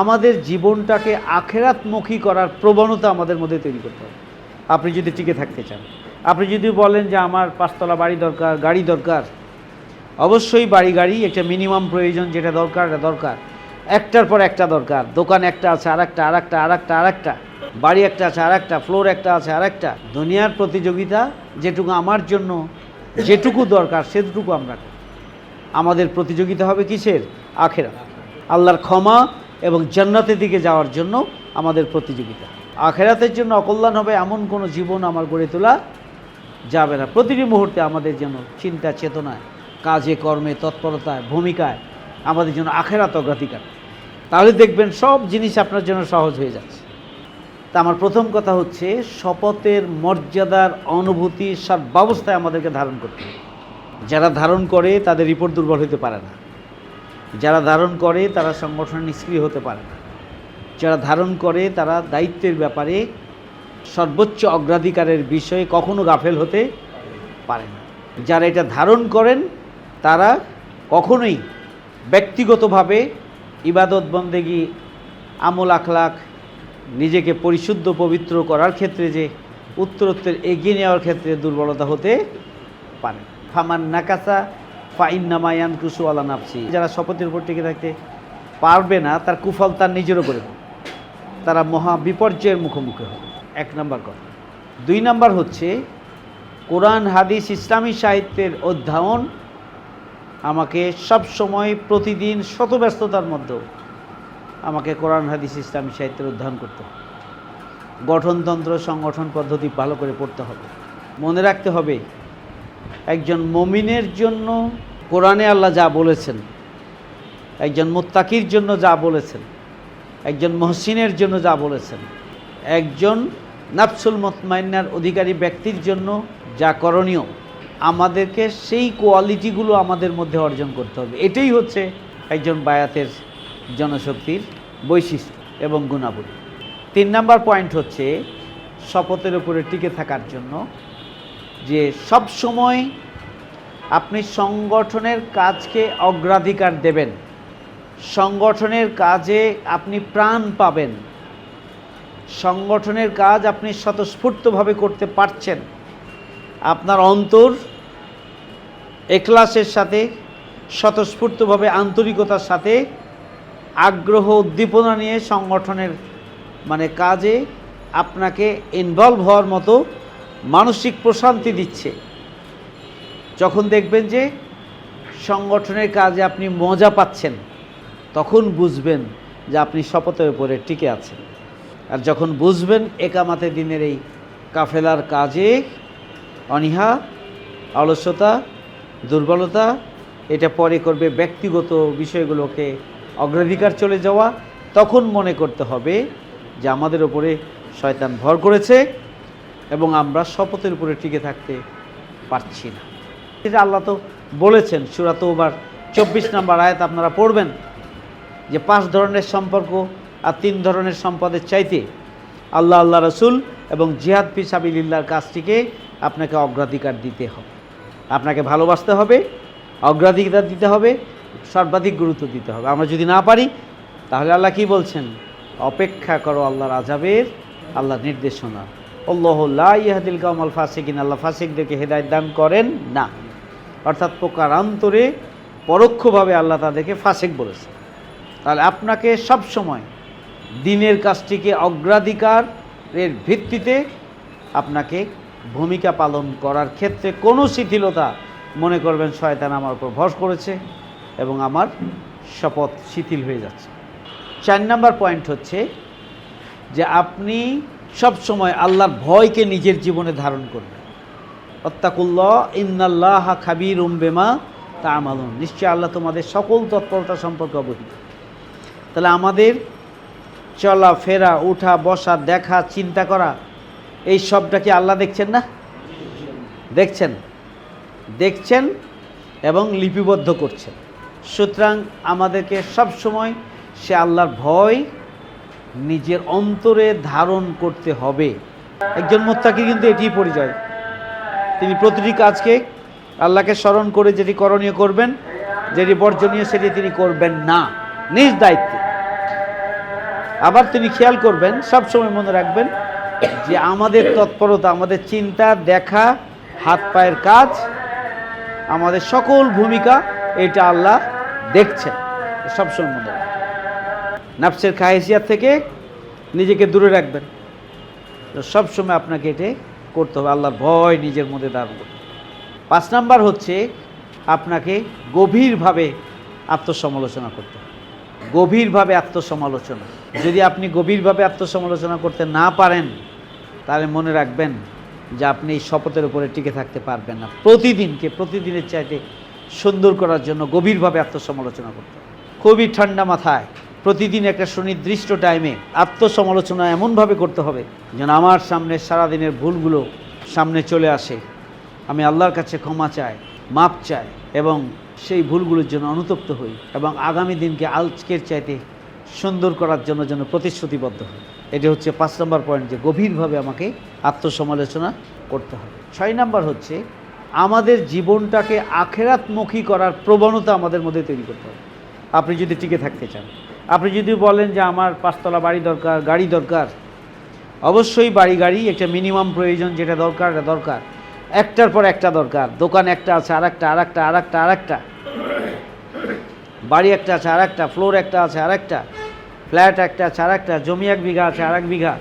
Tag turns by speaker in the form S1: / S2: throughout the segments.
S1: আমাদের জীবনটাকে আখেরাতমুখী করার প্রবণতা আমাদের মধ্যে তৈরি করতে হবে। আপনি যদি টিকে থাকতে চান, আপনি যদি বলেন যে আমার পাঁচতলা বাড়ি দরকার, গাড়ি দরকার, অবশ্যই বাড়ি, গাড়ি, একটা মিনিমাম প্রয়োজন যেটা দরকার, এটা দরকার। একটার পর একটা দরকার। দোকান একটা আছে আর একটা আর একটা আর একটা আর একটা বাড়ি একটা আছে আর একটা ফ্লোর একটা আছে আর একটা দুনিয়ার প্রতিযোগিতা যেটুকু আমার জন্য, যেটুকু দরকার, সেটুকু আমরা আমাদের প্রতিযোগিতা হবে কিসের? আখেরা আল্লাহর ক্ষমা এবং জান্নাতের দিকে যাওয়ার জন্য আমাদের প্রতিযোগিতা। আখেরাতের জন্য অকল্যাণ হবে এমন কোনো জীবন আমার গড়ে তোলা যাবে না। প্রতিটি মুহূর্তে আমাদের যেন চিন্তা, চেতনায়, কাজে, কর্মে, তৎপরতায়, ভূমিকায় আমাদের জন্য আখেরাত অগ্রাধিকার। তাহলে দেখবেন সব জিনিস আপনার জন্য সহজ হয়ে যাচ্ছে। তা আমার প্রথম কথা হচ্ছে শপথের মর্যাদার অনুভূতি সব ব্যবস্থায় আমাদেরকে ধারণ করতে হবে। যারা ধারণ করে তাদের রিপোর্ট দুর্বল হতে পারে না। যারা ধারণ করে তারা সংগঠনে নিষ্ক্রিয় হতে পারে না। যারা ধারণ করে তারা দায়িত্বের ব্যাপারে সর্বোচ্চ অগ্রাধিকারের বিষয়ে কখনো গাফেল হতে পারে না। যারা এটা ধারণ করেন, তারা কখনোই ব্যক্তিগতভাবে ইবাদত বন্দেগি, আমল আখলাখ, নিজেকে পরিশুদ্ধ পবিত্র করার ক্ষেত্রে যে উত্তরোত্তর এগিয়ে নেওয়ার ক্ষেত্রে দুর্বলতা হতে পারে ফামান নাকাসা ফাইন নামায়ান কুসু আলা নাফসি। যারা শপথের উপর টিকে থাকতে পারবে না, তার কুফল তার নিজেরও করে নেবে। তারা মহা বিপর্যয়ের মুখোমুখি হবে। এক নম্বর কথা। দুই নম্বর হচ্ছে, কোরআন, হাদিস, ইসলামী সাহিত্যের অধ্যয়ন আমাকে সব সময় প্রতিদিন শত ব্যস্ততার মধ্যেও আমাকে কোরআন, হাদিস, ইসলামী সাহিত্যের অধ্যয়ন করতে হবে। গঠনতন্ত্র, সংগঠন পদ্ধতি ভালো করে পড়তে হবে। মনে রাখতে হবে একজন মমিনের জন্য কোরআনে আল্লাহ যা বলেছেন, একজন মোত্তাকির জন্য যা বলেছেন, একজন মহসিনের জন্য যা বলেছেন, একজন নাফসুল মতমাইনার অধিকারী ব্যক্তির জন্য যা করণীয়, আমাদেরকে সেই কোয়ালিটিগুলো আমাদের মধ্যে অর্জন করতে হবে। এটাই হচ্ছে একজন বায়াতের জনশক্তির বৈশিষ্ট্য এবং গুণাবলী। তিন নাম্বার পয়েন্ট হচ্ছে শপথের উপরে টিকে থাকার জন্য যে সব সময় আপনি সংগঠনের কাজকে অগ্রাধিকার দেবেন। সংগঠনের কাজে আপনি প্রাণ পাবেন। সংগঠনের কাজ আপনি স্বতঃস্ফূর্তভাবে করতে পারছেন। আপনার অন্তর এক্লাসের সাথে, স্বতঃস্ফূর্তভাবে আন্তরিকতার সাথে, আগ্রহ উদ্দীপনা নিয়ে সংগঠনের মানে কাজে আপনাকে ইনভলভ হওয়ার মতো মানসিক প্রশান্তি দিচ্ছে। যখন দেখবেন যে সংগঠনের কাজে আপনি মজা পাচ্ছেন, তখন বুঝবেন যে আপনি শপথের উপরে টিকে আছেন। আর যখন বুঝবেন একামাতে দিনের এই কাফেলার কাজে অনীহা, অলসতা, দুর্বলতা, এটা পরে করবে ব্যক্তিগত বিষয়গুলোকে অগ্রাধিকার চলে যাওয়া, তখন মনে করতে হবে যে আমাদের ওপরে শয়তান ভর করেছে। এবং আমরা শপথের উপরে টিকে থাকতে পারছি না। এটা আল্লাহ তো বলেছেন সুরাত ওবার চব্বিশ নম্বর আয়াত আপনারা পড়বেন যে পাঁচ ধরনের সম্পর্ক আর তিন ধরনের সম্পদের চাইতে আল্লাহ আল্লাহ রসুল এবং জিহাদ ফিসাবিল্লার কাজটিকে আপনাকে অগ্রাধিকার দিতে হবে। আপনাকে ভালোবাসতে হবে, অগ্রাধিকার দিতে হবে, সর্বাধিক গুরুত্ব দিতে হবে। আমরা যদি না পারি, তাহলে আল্লাহ কি বলছেন? অপেক্ষা করো আল্লাহর আজাবের আল্লাহর নির্দেশনা। ইহাদিল কামাল ফাসিকিন, আল্লাহ ফাসিকদেরকে হেদায়ত দান করেন না। অর্থাৎ প্রকারান্তরে পরোক্ষভাবে আল্লাহ তাদেরকে ফাসিক বলেছে তাহলে আপনাকে সব সময় দিনের কাজটিকে অগ্রাধিকারের ভিত্তিতে আপনাকে ভূমিকা পালন করার ক্ষেত্রে কোনো শিথিলতা মনে করবেন শয়তান আমার উপর ভর করেছে এবং আমার শপথ শিথিল হয়ে যাচ্ছে। চার নাম্বার পয়েন্ট হচ্ছে যে আপনি সব সময় আল্লাহর ভয়কে নিজের জীবনে ধারণ করবে। অত্তাকুল্লাহ, ইন্নাল্লাহ খাবির উম্বেমা তা আমালুন নিশ্চয় আল্লাহ তোমাদের সকল তৎপরতা সম্পর্কে অবহিত। তাহলে আমাদের চলা, ফেরা, উঠা, বসা, দেখা, চিন্তা করা, এই সবটা কি আল্লাহ দেখছেন না? দেখছেন। দেখছেন এবং লিপিবদ্ধ করছেন। সুতরাং আমাদেরকে সব সময় সে আল্লাহর ভয় নিজের অন্তরে ধারণ করতে হবে। একজন মোত্তাকি কিন্তু এটি পরিচয়। তিনি প্রতিটি কাজকে আল্লাহকে স্মরণ করে যেটি করণীয় করবেন, যেটি বর্জনীয় সেটি তিনি করবেন না। নিজ দায়িত্বে। আবার তিনি খেয়াল করবেন সব সবসময় মনে রাখবেন যে আমাদের তৎপরতা, আমাদের চিন্তা, দেখা, হাত পায়ের কাজ, আমাদের সকল ভূমিকা এটা আল্লাহ দেখছেন। সবসময় মনে রাখবেন। নাফসের খাহেসিয়াত থেকে নিজেকে দূরে রাখবেন। সবসময় আপনাকে এটা করতে হবে। আল্লাহর ভয় নিজের মধ্যে করতে পাঁচ নাম্বার হচ্ছে আপনাকে গভীরভাবে আত্মসমালোচনা করতে গভীরভাবে আত্মসমালোচনা। যদি আপনি গভীরভাবে আত্মসমালোচনা করতে না পারেন, তাহলে মনে রাখবেন যে আপনি এই শপথের উপরে টিকে থাকতে পারবেন না। প্রতিদিনকে, প্রতিদিনের চাইতে সুন্দর করার জন্য গভীরভাবে আত্মসমালোচনা করতে খুবই ঠান্ডা মাথায় প্রতিদিন একটা সুনির্দিষ্ট টাইমে আত্মসমালোচনা এমনভাবে করতে হবে যেন আমার সামনে সারাদিনের ভুলগুলো সামনে চলে আসে। আমি আল্লাহর কাছে ক্ষমা চাই মাপ চাই এবং সেই ভুলগুলোর জন্য অনুতপ্ত হই এবং আগামী দিনকে আজকের চাইতে সুন্দর করার জন্য যেন প্রতিশ্রুতিবদ্ধ হই। এটি হচ্ছে পাঁচ নম্বর পয়েন্ট যে গভীরভাবে আমাকে আত্মসমালোচনা করতে হবে। ছয় নম্বর হচ্ছে আমাদের জীবনটাকে আখেরাতমুখী করার প্রবণতা আমাদের মধ্যে তৈরি করতে হবে। আপনি যদি টিকে থাকতে চান। আপনি যদি বলেন যে আমার পাঁচতলা বাড়ি দরকার, গাড়ি দরকার, অবশ্যই বাড়ি গাড়ি, একটা মিনিমাম প্রয়োজন যেটা দরকার দরকার। একটার পর একটা দরকার। দোকান একটা আছে আর একটা আর একটা আর একটা আর একটা বাড়ি একটা আছে আর একটা ফ্লোর একটা আছে আর একটা ফ্ল্যাট একটা আছে আর একটা জমি এক বিঘা আছে আর এক বিঘা।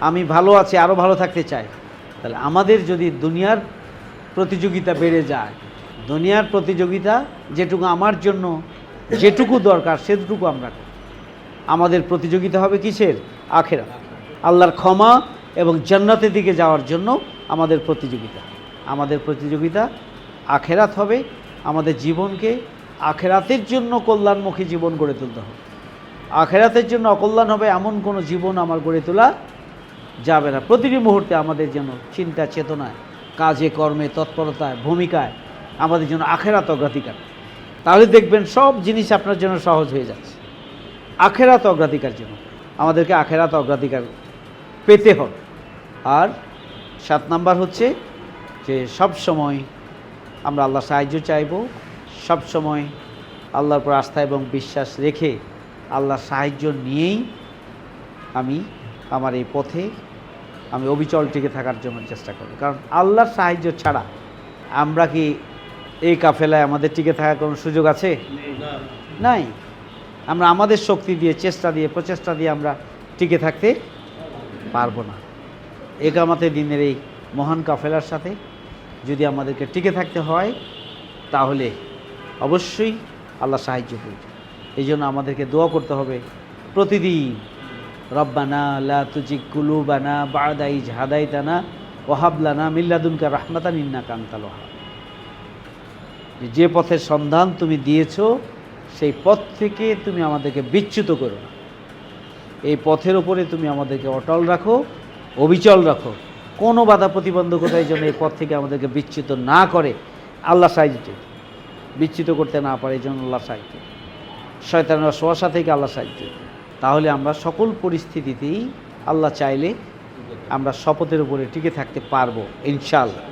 S1: আমি ভালো আছি আরও ভালো থাকতে চাই। তাহলে আমাদের যদি দুনিয়ার প্রতিযোগিতা বেড়ে যায়, দুনিয়ার প্রতিযোগিতা যেটুকু আমার জন্য যেটুকু দরকার সেটুকু আমরা করি। আমাদের প্রতিযোগিতা হবে কিসের? আখেরা আল্লাহর ক্ষমা এবং জান্নাতের দিকে যাওয়ার জন্য আমাদের প্রতিযোগিতা। আমাদের প্রতিযোগিতা আখেরাত হবে। আমাদের জীবনকে আখেরাতের জন্য কল্যাণমুখী জীবন গড়ে তুলতে হবে। আখেরাতের জন্য অকল্যাণ হবে এমন কোনো জীবন আমার গড়ে তোলা যাবে না। প্রতিটি মুহূর্তে আমাদের যেন চিন্তা চেতনায় কাজে কর্মে তৎপরতায়, ভূমিকায় আমাদের জন্য আখেরাত অগ্রাধিকার। তাহলে দেখবেন সব জিনিস আপনার জন্য সহজ হয়ে যাচ্ছে। আখেরাত অগ্রাধিকার জন্য। আমাদেরকে আখেরাত অগ্রাধিকার পেতে হবে। আর সাত নাম্বার হচ্ছে যে সব সময় আমরা আল্লাহ সাহায্য চাইব। সব সময় আল্লাহর উপর আস্থা এবং বিশ্বাস রেখে আল্লাহর সাহায্য নিয়েই আমি আমার এই পথে আমি অবিচল টিকে থাকার জন্য চেষ্টা করব। কারণ আল্লাহর সাহায্য ছাড়া আমরা কি এই কাফেলায় আমাদের টিকে থাকার কোনো সুযোগ আছে? নাই। আমরা আমাদের শক্তি দিয়ে, চেষ্টা দিয়ে, প্রচেষ্টা দিয়ে আমরা টিকে থাকতে পারব না। একামাতে দিনের এই মহান কাফেলার সাথে যদি আমাদেরকে টিকে থাকতে হয়, তাহলে অবশ্যই আল্লাহ সাহায্য করবে। এই জন্য আমাদেরকে দোয়া করতে হবে প্রতিদিন, রব্বানা লা তুজিক কুলুবানা বাদাই ঝাদাইতানা ওহাবলানা মিল্লাদুনকা রাহমাতান ইন্না কান্তাল ওয়াহাব। যে পথের সন্ধান তুমি দিয়েছ, সেই পথ থেকে তুমি আমাদেরকে বিচ্যুত করো না। এই পথের ওপরে তুমি আমাদেরকে অটল রাখো, অবিচল রাখো। কোনো বাধা প্রতিবন্ধকতার জন্য এই পথ থেকে আমাদেরকে বিচ্যুত না করে। আল্লাহ সাহায্য বিচ্যুত করতে না পারে এই জন্য আল্লাহ সাহায্য শয়তানের শোয়াশা থেকে আল্লাহ সাহায্য তাহলে আমরা সকল পরিস্থিতিতেই আল্লাহ চাইলে আমরা শপথের উপরে টিকে থাকতে পারব ইনশাল্লাহ